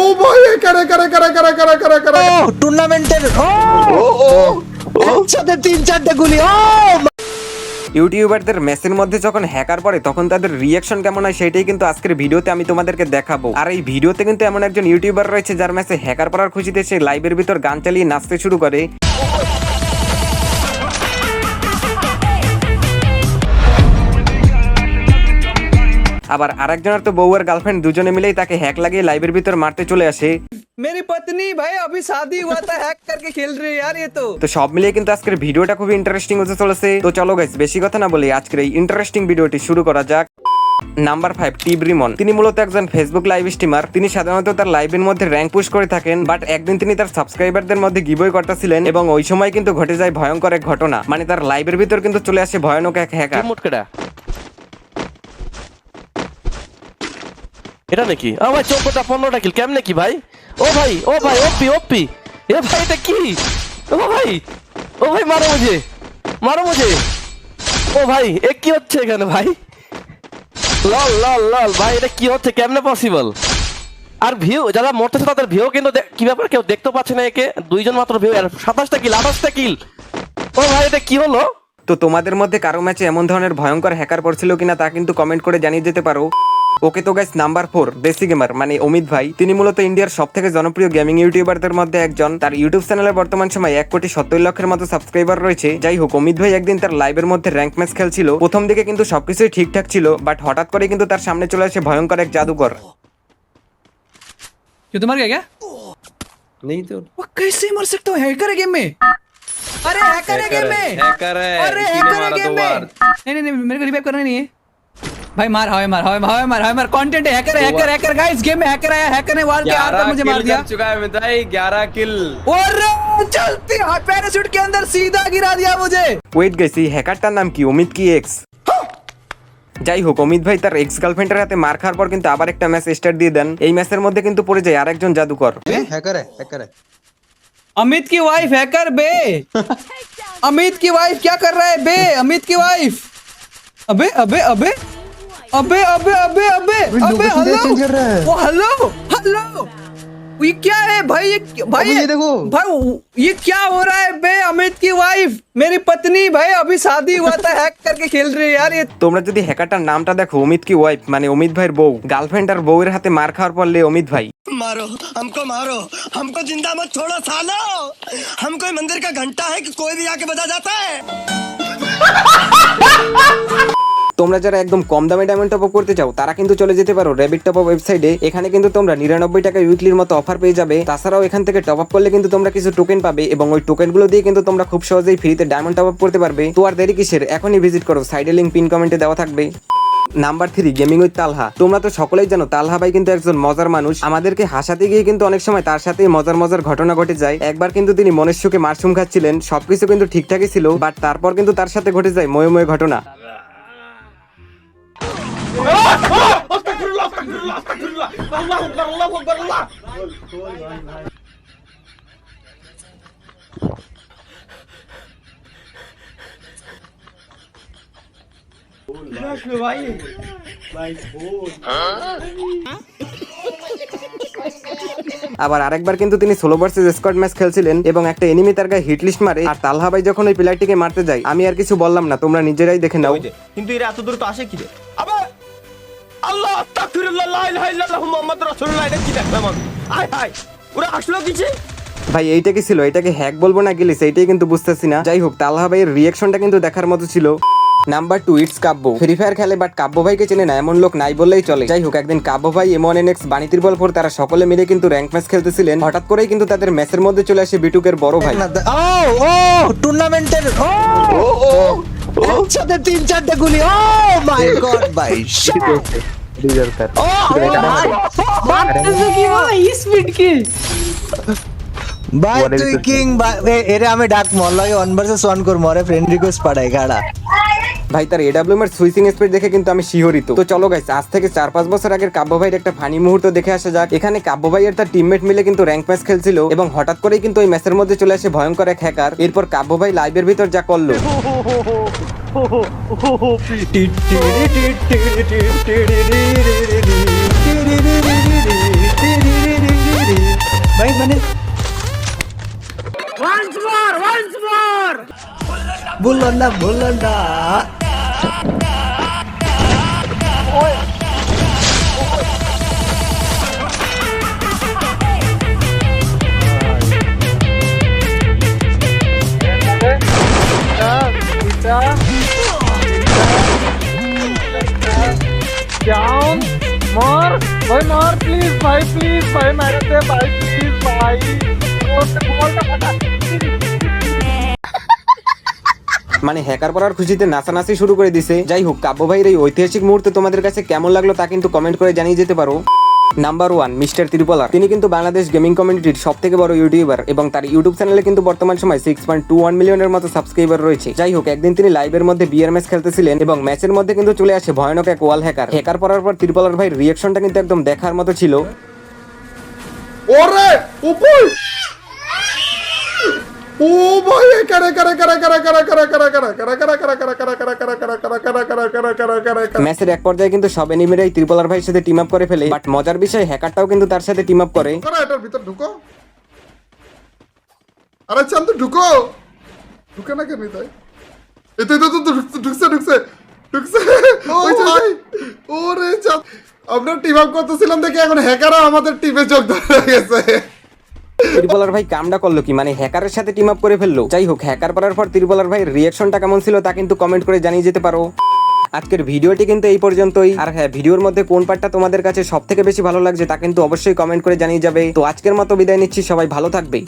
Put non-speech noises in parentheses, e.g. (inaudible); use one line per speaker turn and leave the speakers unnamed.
ও ভাই করে করে করে করে করে করে করে?
ও টুর্নামেন্টের ও একসাথে তিন চারটে গুলি ও
ইউটিউবারদের মেসের মধ্যে যখন হ্যাকার পড়ে তখন তাদের রিয়াকশন কেমন হয় সেটাই কিন্তু আজকের ভিডিওতে আমি তোমাদেরকে দেখাবো। আর এই ভিডিওতে কিন্তু এমন একজন ইউটিউবার রয়েছে যার মেসে হ্যাকার পড়ার খুশিতে সে লাইভের ভিতর গান চালিয়ে নাচতে শুরু করে। আবার আরেকজনের তো বউ আর গার্লফ্রেন্ড দুজনে মিলেই তাকে হ্যাক লাগিয়ে লাইভের ভিতর মারতে চলে আসে
मेरी पत्नी भाई अभी शादी हुआ था हैक करके खेल रही है यार ये तो
তো সব মিলিয়ে কিন্তু আজকের ভিডিওটা খুবই ইন্টারেস্টিং হতে চলেছে তো চলো গাইস বেশি কথা না বলি আজকের এই ইন্টারেস্টিং ভিডিওটি শুরু করা যাক নাম্বার ফাইভ টিব রিমন তিনি মূলত একজন ফেসবুক লাইভ স্ট্রিমার তিনি সাধারণত তার লাইভের মধ্যে র্যাঙ্ক পুশ করে থাকেন বাট একদিন তিনি তার সাবস্ক্রাইবারদের মধ্যে গিবই করতেছিলেন এবং ওই সময় কিন্তু ঘটে যায় ভয়ঙ্কর এক ঘটনা মানে তার লাইভের ভিতর কিন্তু চলে আসে ভয়ানক এক হ্যাকার
এটা নাকি? ও ভাই, চোদ্দটা পনেরোটা কিল কেমনে কি ভাই? ও ভাই ও ভাই ওপি ওপি এ ভাই, এটা কি? ও ভাই ও ভাই, মারো মুঝে মারো মুঝে। ও ভাই, এ কি হচ্ছে এখানে ভাই? লল লল লল, ভাই, এটা কি হচ্ছে? কেমনে পসিবল আর ভিউ যারা মরতেছে তাদের ভিউ কিন্তু কি ব্যাপার? কেউ দেখতে পাচ্ছে না একে। দুইজন মাত্র ভিউ সাতাশটা কিল আঠাশটা কিল ও ভাই, এটা কি হলো?
তো তোমাদের মধ্যে কারও ম্যাচে এমন ধরনের ভয়ঙ্কর হ্যাকার পড়ছিল কিনা তা কিন্তু কমেন্ট করে জানিয়ে যেতে পারো। ওকে তো guys number four Desi gamer মানে অমিত ভাই তিনি মূলত ইন্ডিয়ার সব থেকে জনপ্রিয় গেমিং ইউটিউবারদের মধ্যে একজন তার ইউটিউব চ্যানেলে বর্তমান সময় এক কোটি সত্তর লক্ষের মতো সাবস্ক্রাইবার রয়েছে যাই হোক অমিত ভাই একদিন তার লাইভের মধ্যে র্যাঙ্ক ম্যাচ খেলছিল প্রথম দিকে কিন্তু সবকিছুই ঠিকঠাক ছিল বাট হঠাৎ করে কিন্তু তার সামনে চলে আসে ভয়ঙ্কর এক জাদুকর
क्यों तुम्हारा क्या
नहीं तो
वो कैसे मर सकते हो हैकर है गेम में अरे हैकर है गेम में
हैकर है
अरे
इसी ने
हैकर है
मारा
गेम
दो
में
बार
नहीं नहीं नहीं मेरे को रिवाइव करना नहीं है भाई मार हवा मार हवा हवा मार हवा मार कंटेंट है हैकर है हैकर हैकर गाइस गेम में हैकर आया हैकर ने वार के हाथ पर
ग्यारह
मुझे
किल
मार दिया
कर चुका है मिताई ग्यारह किल
और चलती हाथ पैराशूट के अंदर सीधा गिरा दिया मुझे
ওয়েট গেছি এই হ্যাকারটার নাম কি অমিত কি এক্স যাই হোক অমিত ভাই তার এক্স গার্লফ্রেন্ডের হাতে মার খাওয়ার পর কিন্তু আবার একটা ম্যাচ স্টার্ট দিয়ে দেন এই ম্যাচের মধ্যে কিন্তু পড়ে যায় আরেকজন জাদুকর
হ্যাকার হ্যাকার
अमित की वाइफ हैकर बे (laughs) अमित की वाइफ क्या कर रहा है बे अमित की वाइफ अबे अबे अबे अबे अबे अबे अबे अबे
location change कर रहा है।
हेलो वो हेलो हेलो ये क्या है भाई ये भाई
अबे ये देखो।
भाई ये क्या हो रहा है बे अमित की वाइफ मेरी पत्नी भाई अभी शादी हुआ था हैक करके खेल रही है यार ये
তোমরা যদি হ্যাকারটার নামটা দেখো অমিত কি ওয়াইফ মানে অমিত ভাইয়ের বউ গার্লফ্রেন্ড আর বউয়ের হাতে মার খাওয়ার পর লে অমিত ভাই
मारो हमको मारो हमको जिंदा मत छोड़ो सालो हम कोई मंदिर का घंटा है कि कोई भी आके बजा जाता है
তোমরা যারা একদম কম দামে ডায়মন্ড টপ আপ করতে চাও, তারা কিন্তু চলে যেতে পারো র্যাবিট টপ আপ ওয়েবসাইটে এখানে কিন্তু তোমরা নিরানব্বই টাকা উইকলির মতো অফার পেয়ে যাবে। তাছাড়াও এখান থেকে টপ আপ করলে কিন্তু তোমরা কিছু টোকেন পাবে এবং ওই টোকেনগুলো দিয়ে কিন্তু তোমরা খুব সহজেই ফ্রিতে ডায়মন্ড টপ আপ করতে পারবে। তো আর দেরি কিসের? এখনই ভিজিট করো। সাইডে লিঙ্ক পিন কমেন্টে দেওয়া থাকবে। Number three gaming with Talha তোমরা তো সকলেই জানো তালহা ভাই কিন্তু একজন মজার মানুষ। আমাদেরকে হাসাতে গিয়ে কিন্তু অনেক সময় তার সাথে মজার মজার ঘটনা ঘটে যায়। একবার কিন্তু তিনি মনের সুখে মাশরুম খাচ্ছিলেন। সবকিছু কিন্তু ঠিকঠাকই ছিল বাট তারপর কিন্তু তার সাথে ঘটে যায় ঘটনা আবার আরেকবার কিন্তু তিনি ষোলো ভার্সেস স্কোয়াড ম্যাচ খেলছিলেন এবং একটা এনিমি তার গায়ে হিট লিস্ট মারে। আর তালহা ভাই যখন ওই প্লেয়ারটিকে মারতে যায়, আমি আর কিছু বললাম না, তোমরা নিজেরাই দেখে নাও।
কিন্তু এরা এত দূর তো আসে কি রে আল্লাহ আস্তাগফিরুল্লাহ লা ইলাহা ইল্লাল্লাহু মুহাম্মাদুর রাসূলুল্লাহ এটা কি দেখলাম আমি? আয় হায় ওরা আসলো কিছে
ভাই এইটা কি ছিল? এটাকে হ্যাক বলব না গেলে সেইটাই কিন্তু বুঝতেছি না। যাই হোক তালহা ভাইয়ের রিয়াকশনটা কিন্তু দেখার মতো ছিল। Number two it's Kabbo. Free fire খেলে বাট কাব্য ভাইকে চেনে না এমন লোক নাই বললেই চলে। যাই হোক একদিন কাব্য ভাই এমন এন এক্স বাণিতির বল পর তারা সকলে মিলে কিন্তু র্যাঙ্ক ম্যাচ খেলতেছিলেন। হঠাৎ করেই কিন্তু তাদের ম্যাচের মধ্যে চলে আসে বিটুকের বড় ভাই।
ও ও টুর্নামেন্টের ও একসাথে তিন চারটে গুলি ও মাই গড (laughs) ভাই। ও ভাই তুই কিং এরে আমি ডাক মল্লাকে ওয়ান ভার্সেস ওয়ান করব আরে ফ্রেন্ড রিকোয়েস্ট পাঠাই গাড়া
ভাই তার এডাব্লিউএম এর সুইচিং স্পিড দেখে কিন্তু আমি শিহরিত। তো চলো গাইস আজ থেকে চার পাঁচ বছর আগের কাব্য ভাইয়ের একটা ফানি মুহূর্ত দেখে আসা যাক। এখানে কাব্য ভাই আর তার টিমমেট মিলে কিন্তু র্যাঙ্ক ম্যাচ খেলছিল এবং হঠাৎ করেই কিন্তু ওই ম্যাচের মধ্যে চলে আসে ভয়ঙ্কর এক হ্যাকার এরপর কাব্য ভাই লাইভের ভিতর যা করল।
বলল না বলল না
down. More. Bhai, more please. Bhai, please. Bhai, मेरे से. Bhai, please. Bhai. बोलते बोलते पता.
মানে হ্যাকার পড়ার খুশিতে নাচানাচি শুরু করে দিছে। যাই হোক কাব্য ভাইয়ের এই ঐতিহাসিক মুহূর্তে তোমাদের কাছে কেমন লাগল তা কিন্তু কমেন্ট করে জানিয়ে যেতে পারো। নাম্বার ওয়ান মিস্টার ত্রিপলার তিনি কিন্তু বাংলাদেশ গেমিং কমিউনিটির সব থেকে বড় ইউটিউবার এবং তার ইউটিউব চ্যানেলে কিন্তু বর্তমান সময় সিক্স পয়েন্ট টু ওয়ান মিলিয়নের মতো সাবস্ক্রাইবার রয়েছে। যাই হোক একদিন তিনি লাইভের মধ্যে বিয়ার ম্যাচ খেলতেছিলেন এবং ম্যাচের মধ্যে কিন্তু চলে আসে ভয়ানক এক ওয়াল হ্যাকার হ্যাকার পড়ার পর ত্রিপলার ভাইয়ের রিয়াকশনটা কিন্তু একদম দেখার মতো ছিল।
ওরে ও ভাই
ম্যাচের এক পর্যায়ে কিন্তু সব এনিমিরাই ত্রিপলার ভাইয়ের সাথে টিম আপ করে ফেলে বাট মজার বিষয় হ্যাকারটাও কিন্তু তার সাথে টিম আপ করে
এটার ভিতর ঢুকো আরে চান তো ঢুকো ঢুকে না কেন তাই এতে তো ঢুকছে ঢুকছে ঢুকছে ওরে চাপ আমরা টিম আপ করতেছিলাম দেখে এখন হ্যাকাররা আমাদের টিমে যোগদান হয়ে গেছে
ত্রিপলার ভাই কামটা করল কি? মানে হ্যাকারের সাথে টিম আপ করে ফেলল? যাই হোক, হ্যাকার করার পর ত্রিপলার ভাইয়ের রিয়াকশনটা কেমন ছিল তা কিন্তু কমেন্ট করে জানিয়ে যেতে পারো। আজকের ভিডিওটি কিন্তু এই পর্যন্তই। আর হ্যাঁ ভিডিওর মধ্যে কোন পার্টটা তোমাদের কাছে সব থেকে বেশি ভালো লাগছে তা কিন্তু অবশ্যই কমেন্ট করে জানিয়ে যাবে। তো আজকের মতো বিদায় নিচ্ছি, সবাই ভালো থাকবে।